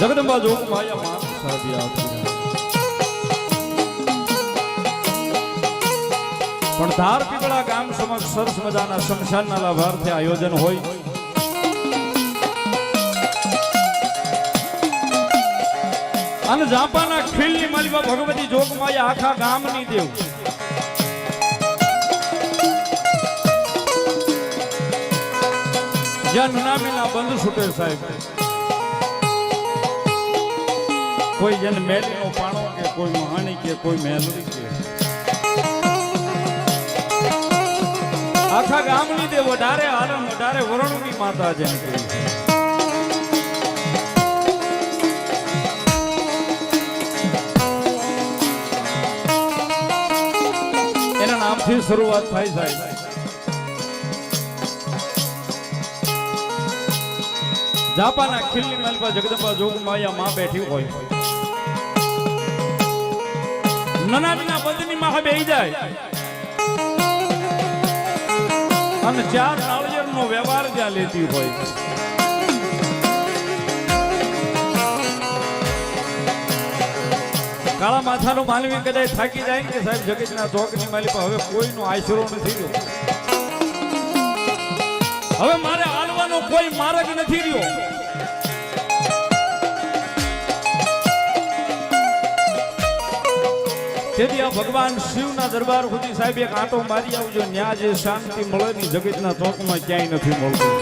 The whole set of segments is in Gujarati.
જગદંબા જોગ માયા માં આવતી. રહે. પણ ધાર પીપળા ગામ સમક્ષ સરસ મજાના શમશાનના લાભાર્થે આયોજન હોય. અને જાપાના ખીલની માલિકા ભગવતી જોગમાયા આખા ગામની દેવ. જ્યાં નુનામીના બંધ છૂટે સાહેબ. કોઈ જેને મેલીનો પાણો કે કોઈ મહાણી કે કોઈ મેલડી કે. આખા ગામની દેવ વધારે આરમ વધારે, વરણની માતા જેમ એના નામથી શરૂઆત થાય સાહેબ. જાપાના ખીલની માલપા જગદંબા જોગમાયા માં બેઠી હોય. નનાદના બંધની માં બેહી જાય. અને ચાર નાળિયેરનો વ્યવહાર જ્યાં લેતી હોય. કાળા માથાનો માલવી કદાચ થાકી જાય કે સાહેબ જગતના ચોકની માલી પણ હવે કોઈનો આશરો નથી રહ્યો. હવે મારે હાલવાનો કોઈ માર્ગ નથી રહ્યો. તેથી આ ભગવાન શિવના દરબાર સુધી સાહેબ, એક આંટો મારી આવજો. ન્યા જે શાંતિ મળે ની જગતના ચોકમાં ક્યાંય નથી મળતું.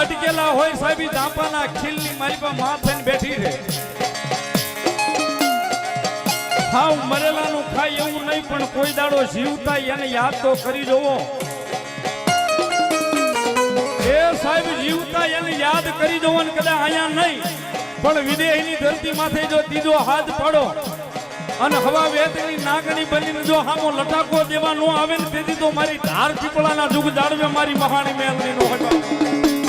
અટકેલા હોય સાહેબ, ઈ ખીલની મારી પાસે થઈને બેઠી રહે. હાવ મરેલાનું ખાય એવું નહીં, પણ કોઈ દાડો જીવતા એને યાદ તો કરી જોવો. સાહેબ જીવતા એને યાદ કરી જોવો ને કદાચ અહીંયા નહીં. પણ વિદેહની ધરતી માથે જો ત્રીજો હાથ પડો અને હવા વેતની નાગણી બનીને જો હામો લટાકો દેવા નો આવે ને તેથી તો મારી ધાર પીપળાના જુગ જાળવે મારી મહાણી મેલની નો હટો.